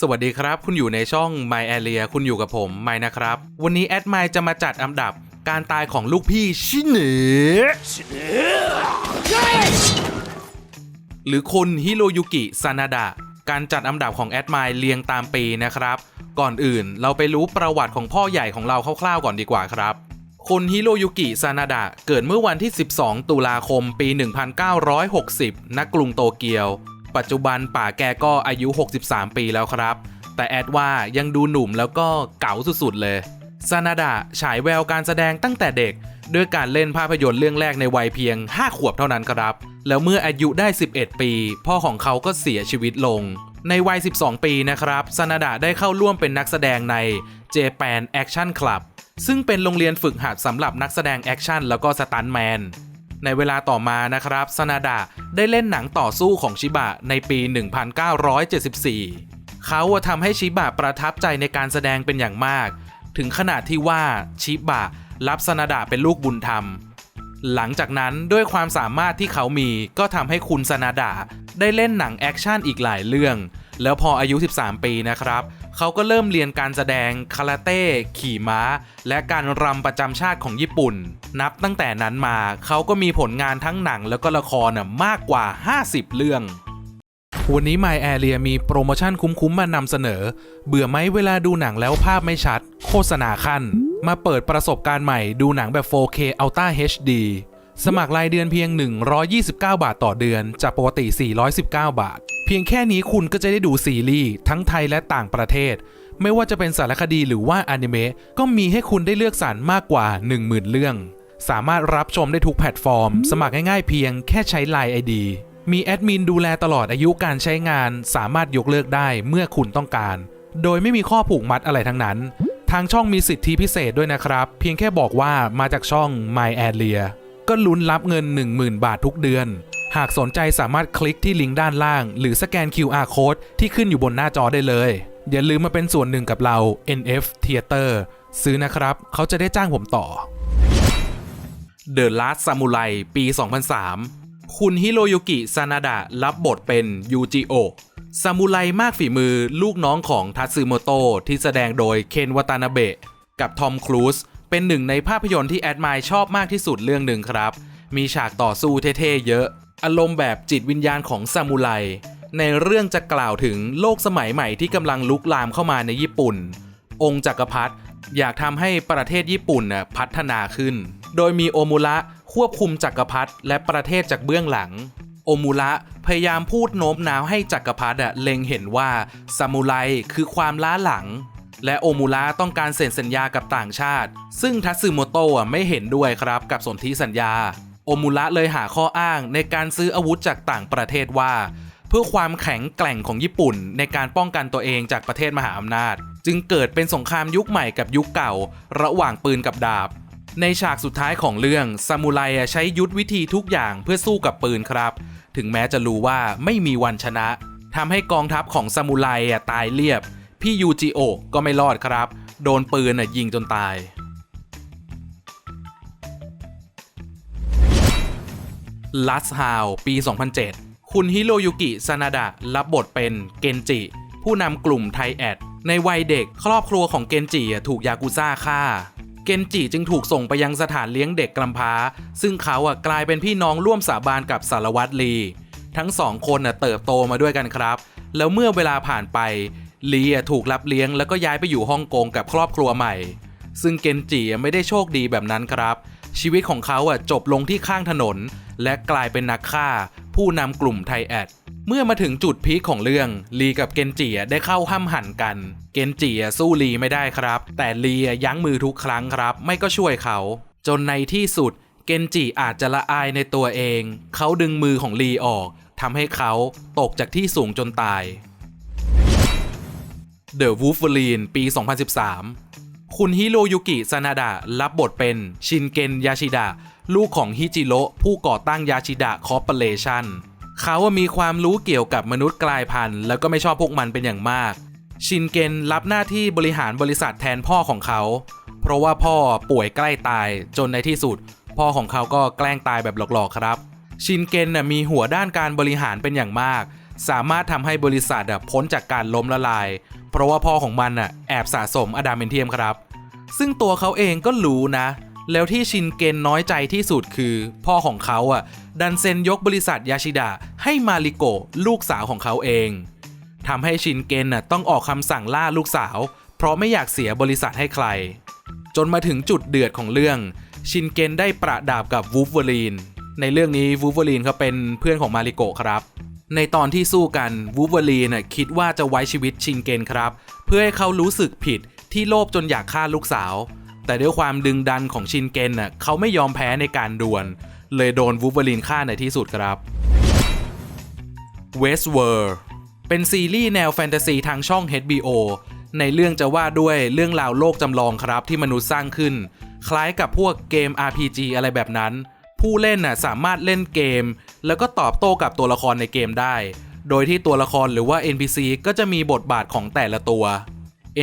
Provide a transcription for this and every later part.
สวัสดีครับ คุณอยู่ในช่อง My Area คุณอยู่กับผมไมนะครับ วันนี้แอดไมจะมาจัดอันดับการตายของลูกพี่ชิเนะหรือคุณฮิโรยุกิซานาดะการจัดอันดับของแอดไมเรียงตามปีนะครับ ก่อนอื่นเราไปรู้ประวัติของพ่อใหญ่ของเราคร่าวๆก่อนดีกว่าครับคุณฮิโรยุกิซานาดะเกิดเมื่อวันที่ 12 ตุลาคม ปี 1960 ณ กรุงโตเกียว ปัจจุบันป่าแกก็อายุ 63 ปีแล้วครับ แต่แอดว่ายังดูหนุ่มแล้วก็เก๋าสุดๆเลยซานาดะฉายแววการแสดงตั้งแต่เด็ก ด้วยการเล่นภาพยนตร์เรื่องแรกในวัยเพียง 5 ขวบเท่านั้นครับ แล้วเมื่ออายุได้ 11 ปี พ่อของเขาก็เสียชีวิตลง ในวัย 12 ปีนะครับซานาดะได้เข้าร่วมเป็นนักแสดงใน Japan Action Club ซึ่งเป็นโรงเรียนฝึกหัดสำหรับนักแสดงแอคชั่นแล้วก็สตันแมน ในเวลาต่อมานะครับซานาดะได้เล่นหนังต่อสู้ของชิบะในปี 1974 เขาทำให้ชิบะประทับใจในการแสดงเป็นอย่างมาก ถึงขนาดที่ว่าชิบะรับซานาดะเป็นลูกบุญธรรม หลังจากนั้นด้วยความสามารถที่เขามีก็ทำให้คุณซานาดะได้เล่นหนังแอคชั่นอีกหลายเรื่อง แล้วพออายุ 13 ปีนะครับ เขาก็เริ่มเรียนการแสดงคาราเต้ ขี่ม้า และการรำประจำชาติของญี่ปุ่น นับตั้งแต่นั้นมาเขาก็มีผลงานทั้งหนังแล้วก็ละครน่ะมากกว่า 50 เรื่องวันนี้ My Area มีโปรโมชั่นคุ้มๆมานำเสนอ เบื่อไหมเวลาดูหนังแล้วภาพไม่ชัด โฆษณาขั้น มาเปิดประสบการณ์ใหม่ดูหนังแบบ 4K Ultra HD สมัครรายเดือนเพียง 129 บาทต่อเดือน จากปกติ 419 บาท เพียงแค่นี้คุณก็จะได้ดูซีรีส์ทั้งไทยและต่างประเทศ ไม่ว่าจะเป็นสารคดีหรือว่าอนิเมะก็มีให้คุณได้เลือกสรรมากกว่า 10,000 เรื่อง สามารถรับชมได้ทุกแพลตฟอร์ม สมัครง่ายๆเพียงแค่ใช้ Line ID มีแอดมินดูแลตลอดอายุการใช้งาน สามารถยกเลิกได้เมื่อคุณต้องการ โดยไม่มีข้อผูกมัดอะไรทั้งนั้น ทางช่องมีสิทธิพิเศษด้วยนะครับ เพียงแค่บอกว่ามาจากช่อง My Area ก็ลุ้นรับเงิน 10,000 บาททุกเดือน หากสนใจสามารถคลิกที่ลิงก์ด้านล่าง หรือสแกน QR code ที่ขึ้นอยู่บนหน้าจอได้เลย อย่าลืมมาเป็นส่วนหนึ่งกับเรา NF Theater ซื้อนะครับ เขาจะได้จ้างผมต่อ The Last Samurai ปี 2003 คุณฮิโรยุกิซานาดะรับบทเป็นยูจิโอซามูไรมากฝีมือลูกน้องของทัตสึโมโตะที่แสดงโดยเคนวาตานาเบะกับทอมครูซ เป็นหนึ่งในภาพยนตร์ที่แอดมายชอบมากที่สุดเรื่องหนึ่งครับ มีฉากต่อสู้เท่ๆเยอะ อารมณ์แบบจิตวิญญาณของซามูไร ในเรื่องจะกล่าวถึงโลกสมัยใหม่ที่กำลังลุกลามเข้ามาในญี่ปุ่น องค์จักรพรรดิอยากทำให้ประเทศญี่ปุ่นน่ะพัฒนาขึ้น โดยมีโอมุระควบคุมจักรพรรดิและประเทศจากเบื้องหลัง โอมุระพยายามพูดโน้มน้าวให้จักรพรรดิอะเล็งเห็นว่าซามูไรคือความล้าหลัง และโอมุระต้องการเซ็นสัญญากับต่างชาติ ซึ่งทัตสึโมโตะไม่เห็นด้วยครับกับสนธิสัญญา โอมุระเลยหาข้ออ้างในการซื้ออาวุธจากต่างประเทศว่า เพื่อความแข็งแกร่งของญี่ปุ่น ในการป้องกันตัวเองจากประเทศมหาอำนาจ จึงเกิดเป็นสงครามยุคใหม่กับยุคเก่า ระหว่างปืนกับดาบ ในฉากสุดท้ายของเรื่องซามูไรใช้ยุทธวิธีทุกอย่างเพื่อสู้กับปืนครับ ถึงแม้จะรู้ว่าไม่มีวันชนะทำให้กองทัพของซามูไรตายเรียบ พี่ยูจิโอก็ไม่รอดครับ โดนปืนยิงจนตาย ลัสฮาวปี 2007 คุณฮิโรยุกิซานาดะรับบทเป็นเกนจิ ผู้นำกลุ่มไทแอด ในวัยเด็กครอบครัวของเกนจิอะถูกยากุซ่าฆ่า เกนจิจึงถูกส่งไปยังสถานเลี้ยงเด็กกำพร้า ซึ่งเขาอะกลายเป็นพี่น้องร่วมสาบานกับสารวัตรลี ทั้งสองคนอะเติบโตมาด้วยกันครับ แล้วเมื่อเวลาผ่านไป ลีอะถูกรับเลี้ยงแล้วก็ย้ายไปอยู่ฮ่องกงกับครอบครัวใหม่ ซึ่งเกนจิไม่ได้โชคดีแบบนั้นครับ ชีวิตของเขาอะจบลงที่ข้างถนน และกลายเป็นนักฆ่า ผู้นำกลุ่มไทแอดเมื่อมาถึงจุดพีคของเรื่องลีกับเกนจิอะได้เข้าห้ำหั่นกัน เกนจิอะสู้ลีไม่ได้ครับ แต่ลีอะยั้งมือทุกครั้งครับ ไม่ก็ช่วยเขา จนในที่สุดเกนจิอาจจะละอายในตัวเอง เขาดึงมือของลีออกทำให้เขาตกจากที่สูงจนตาย The Wolverine ปี 2013 คุณฮิโรยุกิซานาดะรับบทเป็นชินเกนยาชิดะ ลูกของฮิจิโร่ผู้ก่อตั้งยาชิดะคอร์ปอเรชั่นเขาว่ามีความรู้เกี่ยวกับมนุษย์กลายพันธุ์ แล้วก็ไม่ชอบพวกมันเป็นอย่างมาก ชินเกนรับหน้าที่บริหารบริษัทแทนพ่อของเขา เพราะว่าพ่อป่วยใกล้ตายจนในที่สุด พ่อของเขาก็แกล้งตายแบบหลอกๆครับ ชินเกนน่ะมีหัวด้านการบริหารเป็นอย่างมาก สามารถทำให้บริษัทพ้นจากการล้มละลาย เพราะว่าพ่อของมันอะแอบสะสมอะดามเมนเทียมครับ ซึ่งตัวเขาเองก็รู้นะ แล้วที่ชินเกนน้อยใจที่สุดคือ พ่อของเขาอะ ดันเซ็นยกบริษัทยาชิดะให้มาริโกลูกสาวของเขาเองทำให้ชินเกนน่ะต้องออกคำสั่งล่าลูกสาว เพราะไม่อยากเสียบริษัทให้ใคร จนมาถึงจุดเดือดของเรื่อง ชินเกนได้ประดาบกับวูฟเวอรีนในเรื่องนี้วูฟเวอรีนเขาเป็นเพื่อนของมาริโกครับ ในตอนที่สู้กันวูเวอรีน่ะคิดว่าจะไว้ชีวิตชินเกนครับ เพื่อให้เขารู้สึกผิดที่โลภจนอยากฆ่าลูกสาว แต่ด้วยความดึงดันของชินเกนน่ะเขาไม่ยอมแพ้ในการดวลเลยโดนวูเวอรีนฆ่าในที่สุดครับ Westworld เป็นซีรีส์แนวแฟนตาซีทางช่อง HBO ในเรื่องจะว่าด้วยเรื่องราวโลกจำลองครับที่มนุษย์สร้างขึ้น คล้ายกับพวกเกม RPG อะไรแบบนั้น ผู้เล่นน่ะสามารถเล่นเกม แล้วก็ตอบโต้กับตัวละครในเกมได้ โดยที่ตัวละครหรือว่า NPC ก็จะมีบทบาทของแต่ละตัว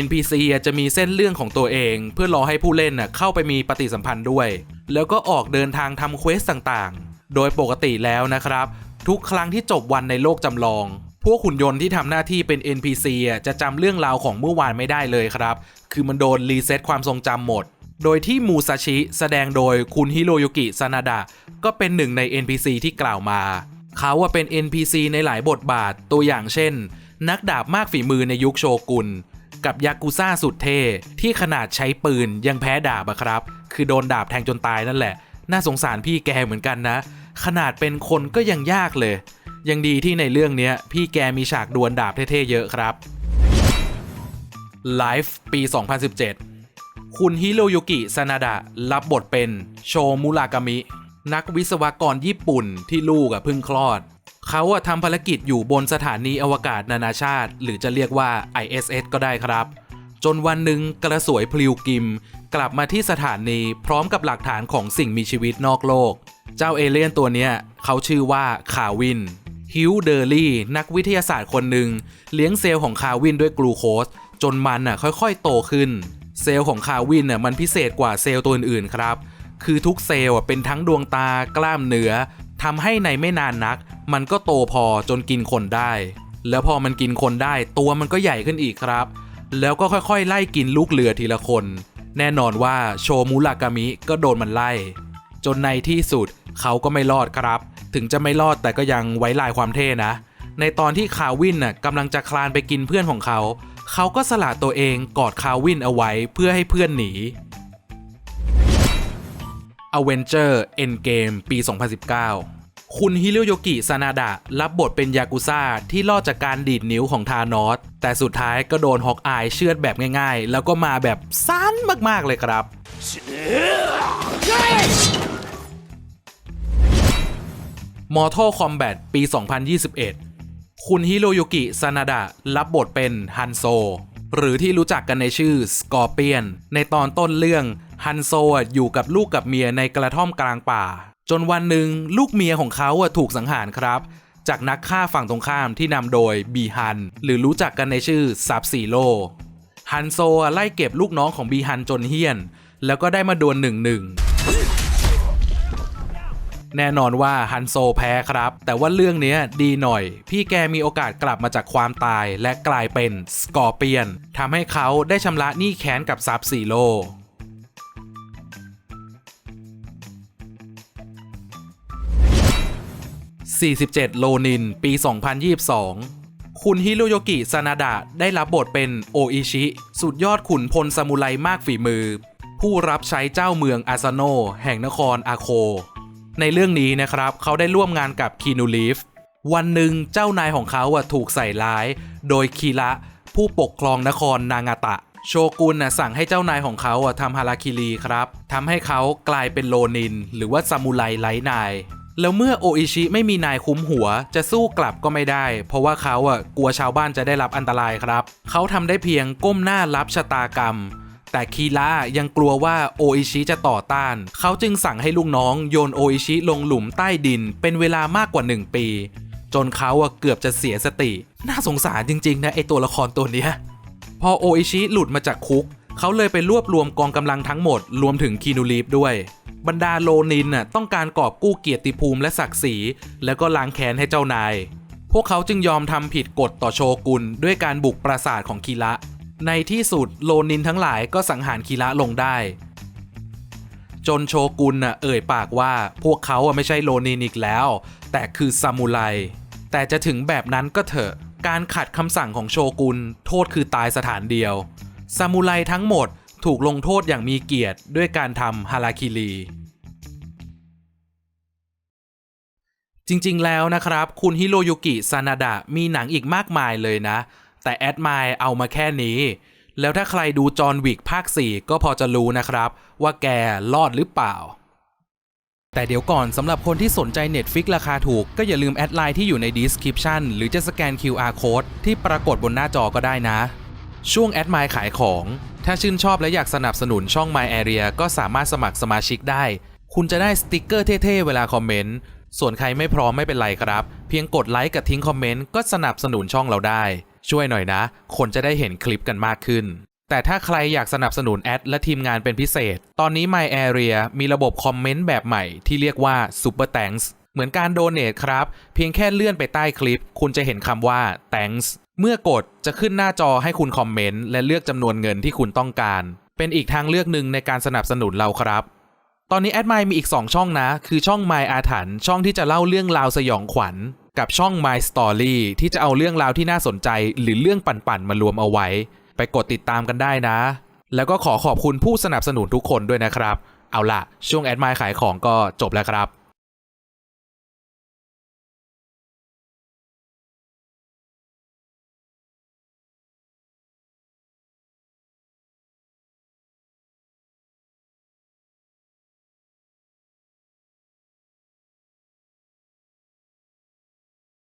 NPC จะมีเส้นเรื่องของตัวเอง เพื่อรอให้ผู้เล่นน่ะเข้าไปมีปฏิสัมพันธ์ด้วย แล้วก็ออกเดินทางทำเควสต่างๆ โดยปกติแล้วนะครับ ทุกครั้งที่จบวันในโลกจำลอง พวกหุ่นยนต์ที่ทำหน้าที่เป็น NPC จะจำเรื่องราวของเมื่อวานไม่ได้เลยครับ คือมันโดนรีเซ็ตความทรงจำหมด โดยที่มูซาชิแสดงโดยคุณฮิโรยุกิซานาดะก็เป็นหนึ่งใน NPC ที่กล่าวมา เขาว่าเป็น NPC ในหลายบทบาทตัวอย่างเช่น นักดาบมากฝีมือในยุคโชกุน กับยากุซ่าสุดเท่ที่ขนาดใช้ปืนยังแพ้ดาบอะครับ คือโดนดาบแทงจนตายนั่นแหละ น่าสงสารพี่แกเหมือนกันนะ ขนาดเป็นคนก็ยังยากเลย ยังดีที่ในเรื่องนี้พี่แกมีฉากดวลดาบเท่ๆเยอะครับ Life ปี 2017 คุณฮิโรยุกิซานาดะรับบทเป็นโชมุรากามิ นักวิศวกรญี่ปุ่นที่ลูกอะเพิ่งคลอด เขาอะทำภารกิจอยู่บนสถานีอวกาศนานาชาติ หรือจะเรียกว่า ISS ก็ได้ครับ จนวันหนึ่งกระสวยพลิวกิม กลับมาที่สถานีพร้อมกับหลักฐานของสิ่งมีชีวิตนอกโลก เจ้าเอเลี่ยนตัวเนี้ยเขาชื่อว่าคาวินฮิวเดอร์ลี่นักวิทยาศาสตร์คนหนึ่งเลี้ยงเซลล์ของคาวินด้วยกลูโคสจนมันน่ะค่อยๆ โตขึ้น เซลล์ของคาวินน่ะมันพิเศษกว่าเซลล์ตัวอื่นๆครับ คือทุกเซลล์อะเป็นทั้งดวงตากล้ามเนื้อทำให้ในไม่นานนัก มันก็โตพอจนกินคนได้ แล้วพอมันกินคนได้ตัวมันก็ใหญ่ขึ้นอีกครับ แล้วก็ค่อยๆ ไล่กินลูกเรือทีละคน แน่นอนว่าโชมุรากามิก็โดนมันไล่ จนในที่สุดเขาก็ไม่รอดครับ ถึงจะไม่รอดแต่ก็ยังไว้ลายความเท่นะ ในตอนที่คาวินน่ะกำลังจะคลานไปกินเพื่อนของเขา เขาก็สละตัวเองกอดคาวินเอาไว้เพื่อให้เพื่อนหนี Avenger Endgame ปี 2019 คุณฮิโรโยกิซานาดะรับบทเป็นยากุซ่าที่รอดจากการดีดนิ้วของธานอส แต่สุดท้ายก็โดนฮอกอายเชือดแบบง่ายๆ แล้วก็มาแบบสั้นมากๆเลยครับ Mortal Kombat ปี 2021 คุณฮิโรยุกิซานาดะรับบทเป็นฮันโซ หรือที่รู้จักกันในชื่อสกอร์เปียน ในตอนต้นเรื่องฮันโซอยู่กับลูกกับเมียในกระท่อมกลางป่า จนวันหนึ่งลูกเมียของเขาถูกสังหารครับ จากนักฆ่าฝั่งตรงข้ามที่นำโดยบีฮัน หรือรู้จักกันในชื่อซับซีโร่ฮันโซไล่เก็บลูกน้องของบีฮันจนเฮี้ยน แล้วก็ได้มาดวลหนึ่งหนึ่ง แน่นอนว่าฮันโซแพ้ครับ แต่ว่าเรื่องนี้ดีหน่อย พี่แกมีโอกาสกลับมาจากความตายและกลายเป็นสกอร์เปียนทำให้เขาได้ชำระหนี้แค้นกับซับซีโร่47 โลนิน ปี 2022คุณฮิโรโยกิซานาดะได้รับบทเป็นโออิชิ สุดยอดขุนพลซามูไรมากฝีมือ ผู้รับใช้เจ้าเมืองอาซาโนแห่งนครอาโค ในเรื่องนี้นะครับ เขาได้ร่วมงานกับคีนูลีฟวันหนึ่งเจ้านายของเขาอะถูกใส่ร้าย โดยคีระผู้ปกครองนครนางาตะ โชกุนน่ะสั่งให้เจ้านายของเขาอะทำฮาราคิรีครับทำให้เขากลายเป็นโลนิน หรือว่าซามูไรไร้นาย แล้วเมื่อโออิชิไม่มีนายคุ้มหัว จะสู้กลับก็ไม่ได้ เพราะว่าเขาอะกลัวชาวบ้านจะได้รับอันตรายครับ เขาทำได้เพียงก้มหน้ารับชะตากรรม แต่คีระยังกลัวว่าโออิชิจะต่อต้าน เขาจึงสั่งให้ลูกน้องโยนโออิชิลงหลุมใต้ดิน เป็นเวลามากกว่า 1 ปี จนเขาเกือบจะเสียสติ น่าสงสารจริงๆนะไอตัวละครตัวนี้พอโออิชิหลุดมาจากคุก เขาเลยไปรวบรวมกองกำลังทั้งหมด รวมถึงคีนูรีฟด้วย บรรดาโลนินน่ะต้องการกอบกู้เกียรติภูมิและศักดิ์ศรี แล้วก็ล้างแค้นให้เจ้านาย พวกเขาจึงยอมทำผิดกฎต่อโชกุนด้วยการบุกปราสาทของคีระ ในที่สุดโลนินทั้งหลายก็สังหารคีระลงได้ จนโชกุนน่ะเอ่ยปากว่าพวกเขาไม่ใช่โลนินอีกแล้ว แต่คือซามูไรแต่จะถึงแบบนั้นก็เถอะ การขัดคำสั่งของโชกุนโทษคือตายสถานเดียวซามูไรทั้งหมดถูกลงโทษอย่างมีเกียรติด้วยการทำฮาราคิรี จริงๆแล้วนะครับ คุณฮิโรยุกิซานาดะมีหนังอีกมากมายเลยนะ แต่แอดมายเอามาแค่นี้ แล้วถ้าใครดูจอห์นวิกภาค 4 ก็พอจะรู้นะครับ ว่าแกรอดหรือเปล่า แต่เดี๋ยวก่อนสำหรับคนที่สนใจ Netflix ราคาถูก ก็อย่าลืมแอดไลน์ที่อยู่ใน description หรือจะสแกน QR code ที่ปรากฏบนหน้าจอก็ได้นะ ช่วงแอดมายขายของ ถ้าชื่นชอบและอยากสนับสนุนช่อง My Area ก็สามารถสมัครสมาชิกได้ คุณจะได้สติกเกอร์เท่ๆเวลาคอมเมนต์ส่วนใครไม่พร้อมไม่เป็นไรครับ เพียงกดไลค์กับทิ้งคอมเมนต์ก็สนับสนุนช่องเราได้ ช่วยหน่อยนะ คนจะได้เห็นคลิปกันมากขึ้น แต่ถ้าใครอยากสนับสนุนแอดและทีมงานเป็นพิเศษ ตอนนี้ My Area มีระบบคอมเมนต์แบบใหม่ที่เรียกว่า Super Thanks เหมือนการโดเน a ครับ เพียงแค่เลื่อนไปใต้คลิป คุณจะเห็นคำว่า thanks เมื่อกดจะขึ้นหน้าจอให้คุณคอมเมนต์และเลือกจำนวนเงินที่คุณต้องการ เป็นอีกทางเลือกหนึ่งในการสนับสนุนเราครับ ตอนนี้แอดไมมีอีก 2 ช่องนะ คือช่อง My อาถรรพ์ช่องที่จะเล่าเรื่องราวสยองขวัญ กับช่อง My Story ที่จะเอาเรื่องราวที่น่าสนใจหรือเรื่องปั่นๆมารวมเอาไว้ ไปกดติดตามกันได้นะ แล้วก็ขอขอบคุณผู้สนับสนุนทุกคนด้วยนะครับ เอาล่ะ ช่วงแอดไมขายของก็จบแล้วครับ